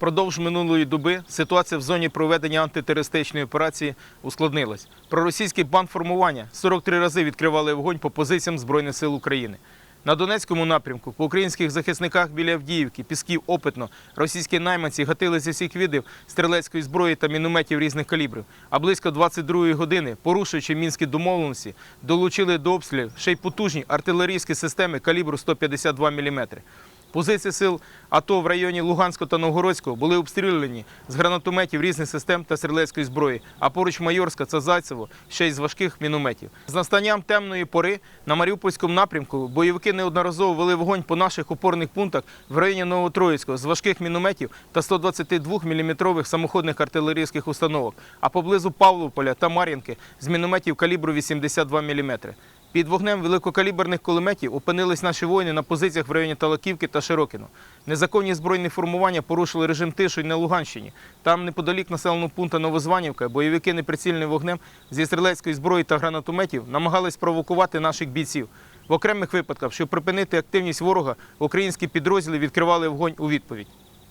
Впродовж минулої доби ситуація в зоні проведення антитерористичної операції ускладнилась. Проросійські бандформування 43 рази відкривали вогонь по позиціям Збройних сил України. На Донецькому напрямку по українських захисниках біля Авдіївки, Пісків, Опитно російські найманці гатили зі всіх видів стрілецької зброї та мінометів різних калібрів. А близько 22-ї години, порушуючи мінські домовленості, долучили до обстрілів ще й потужні артилерійські системи калібру 152 мм. Позиції сил АТО в районі Луганського та Новгородського були обстріляні з гранатометів різних систем та стрілецької зброї, а поруч Майорська та Зайцево ще й з важких мінометів. З настанням темної пори на Маріупольському напрямку бойовики неодноразово вели вогонь по наших опорних пунктах в районі Новотроїцького з важких мінометів та 122 мм самоходних артилерійських установок, а поблизу Павлополя та Мар'їнки з мінометів калібру 82 мм. Під вогнем великокаліберних кулеметів опинились наші воїни на позиціях в районі Талаківки та Широкіно. Незаконні збройні формування порушили режим тишу й на Луганщині. Там, неподалік населеного пункту Новозванівка, бойовики неприцільним вогнем зі стрілецької зброї та гранатометів намагались провокувати наших бійців. В окремих випадках, щоб припинити активність ворога, українські підрозділи відкривали вогонь у відповідь.